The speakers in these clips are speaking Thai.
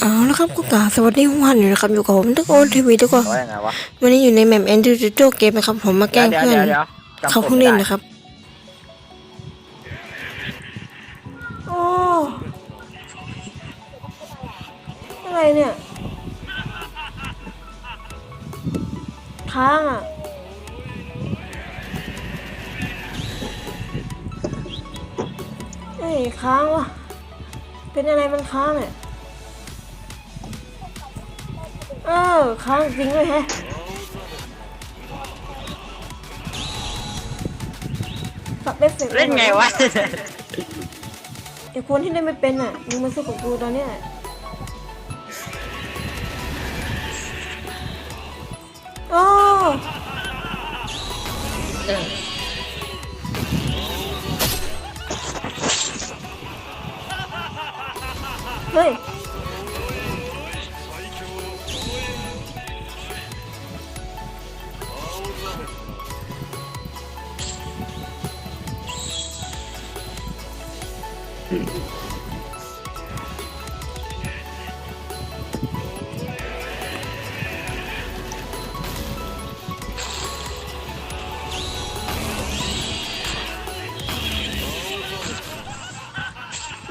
เอาละครับกูกล่าวสวัสดีทุกท่านอยู่นะครับอยู่กับผมทุกคนทีวีทุกคนว่ายังไงวะวันนี้อยู่ในแมปแอนด์จูเกมนะครับ ผมมาแกล้งเดี๋ยวเพื่อนเดี๋ยวเดี๋ยวจำเขาผมเพิ่งเล่นไม่ได้นะครับโอ้อะไรเนี่ยค้างอะเอ้ยค้างวะเป็นอะไรมันค้างเนี่ย เออค้างจริงด้วยแฮะปรับเอฟเฟกต์เล่นไงวะไอ้คนที่เล่นไม่เป็นอะมึงมาสู้กับกูตอนเนี้ยโอ้เฮ้ย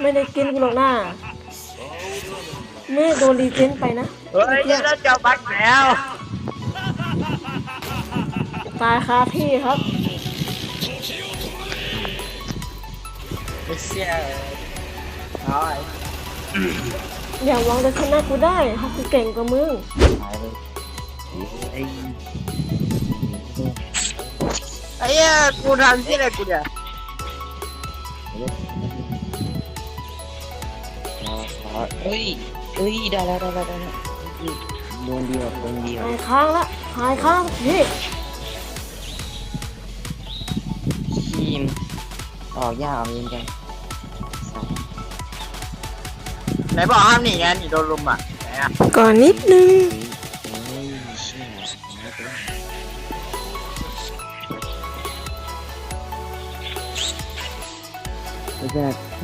ไม่ได้กินกูหรอกนะไม่ได้โดนรีเจนไปนะ เฮ้ยแล้วจะบักแล้ว ตายคาที่ครับไอ้เชี่ยเอาไอ้อย่าหวังจะชนะกูได้เพราะกูเก่งกว่ามึงไอ้ไอ้เหี้ยกูทำที่อะไรกูเนี่ยเฮ้ยเฮ้ยได้แล้วได้แล้วได้แล้วดวงเดียวดวงเดียวหายค้างละหายค้างพี่ มออกยากเอาเงินกันไหนบอกห้ามหนีไงหนีโดนลุมอะไหนอะก่อนนิดนึงเฮ้ยเชี่ย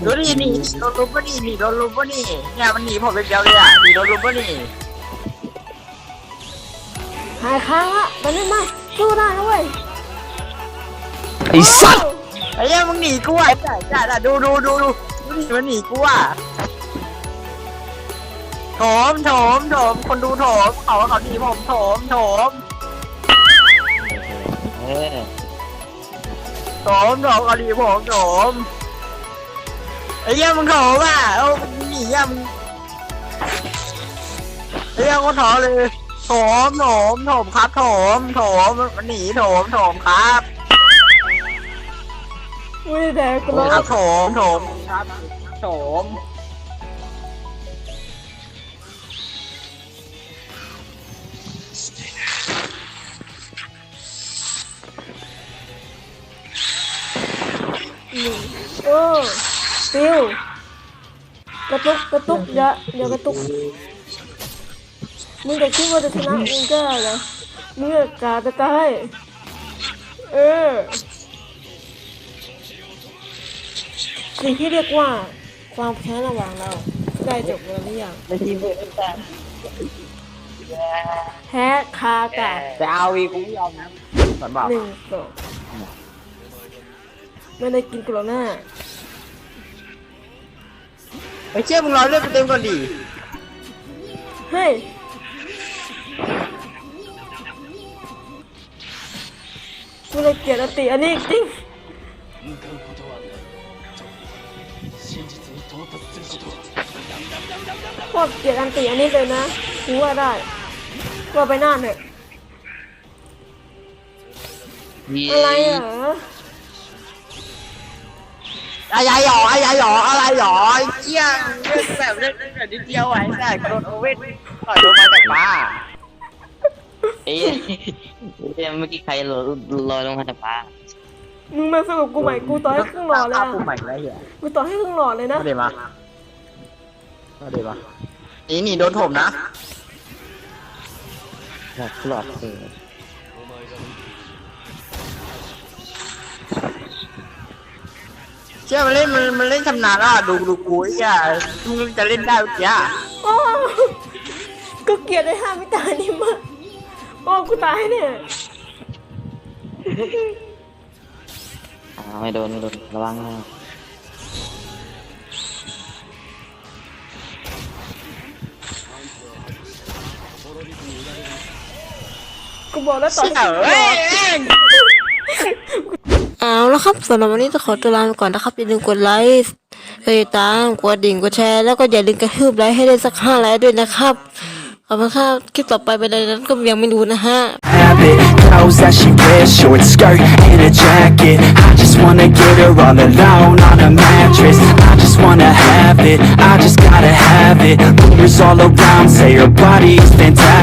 ดูดิหนีโดนลุมปะนี่หนีโดนลุมปะนี่เนี่ยมันหนีผมเป็นเดียวเลยอะหนีโดนลุมปะนี่หายค้างละตอนนี้มาสู้ได้นะเว้ยไอ้สัตว์ ไอ้เหี้ยมึงหนีกูอะใช่ใช่ใช่ดูดูดูดูดูดิมันหนีกูอะโถมโถมโถมคนดูโถมเขาเขาหนีผมโถมโถมเออโถมโถมเขาหนีผมโถมไอ้เหี้ยมึงโถมอะเอ้มึงหนีอะมึงไอ้เหี้ยก็ถอเลยโถมโถมโถมครับโถมโถมมันหนีโถมโถมครับ อุ้ยแต่กูร้องครับโถมโถมครับโถมโอ้ปิวกระตุกกระตุกอย่าอย่ากระตุกมึงจะคิดว่าจะชนะมึงก็เหรอมึงอะกาจะตายเออ สิ่งที่เรียกว่าความแค้นระหว่างเรา ได้จบแล้วหรือยังไม่ทีมเพื่อนกันแพ้คากาแต่เอาวีกูไม่ยอมนะสอนบอกหนึ่งสองไม่ได้กินโคโรนาไอ้เชี่ยมึงรอเลือดไปเต็มก่อนดิเฮ้ยกูเลยเกลียดอติอันนี้จริง พวกเกลียดอันติอันนี้เลยนะกูว่าได้ว่าไปหน้าเถอะมีอะไรเหรออะไรหรออะไรหรออะไรหรอไอ้เชี่ยเลือดแบบเลือดแบบนิดเดียวไอ้แต่โดนโอเว่นต่อยลงมาจากฟ้าเอ้ยเมื่อกี้ใครลอยลอยลงมาจากฟ้า มึงมาสู้กับกูใหม่กูต่อให้ครึ่งหลอดเลยข้าอะปุ่มใหม่แล้วเหี้ยกูต่อให้ครึ่งหลอดเลยนะ มาเดี๋ยวมามาเดี๋ยวมาหนีหนีโดนถมนะหลอดหลอดเออเชี่ยมันเล่นมันมันเล่นชำนาญอะดูดูกูไอ้เหี้ยมึงจะเล่นได้เมื่อกี้อะโอ้ก็เกลียดไอ้ห้ามิตานี่มากโอ้กูตายเนี่ยอ่าไม่โดนไม่โดนระวังนะกูบอกแล้วตอนเฮ้ยแม่งเอาแล้วครับสำหรับวันนี้จะขอตัวลาไปก่อนนะครับอย่าลืมกดไลค์กดติดตามกดดิ่งกดแชร์แล้วก็อย่าลืมกระทืบไลค์ให้ได้สักห้าไลค์ด้วยนะครับ เอบคุณครับคลิปต่อไปเป็นอะไรนั้นก็ยังไม่รู้นะฮะ habit Clothes that she wears, short skirt and a jacket I just wanna get her all alone on a mattress I just wanna have it, I just gotta have it Rumors all around say her body's fantastic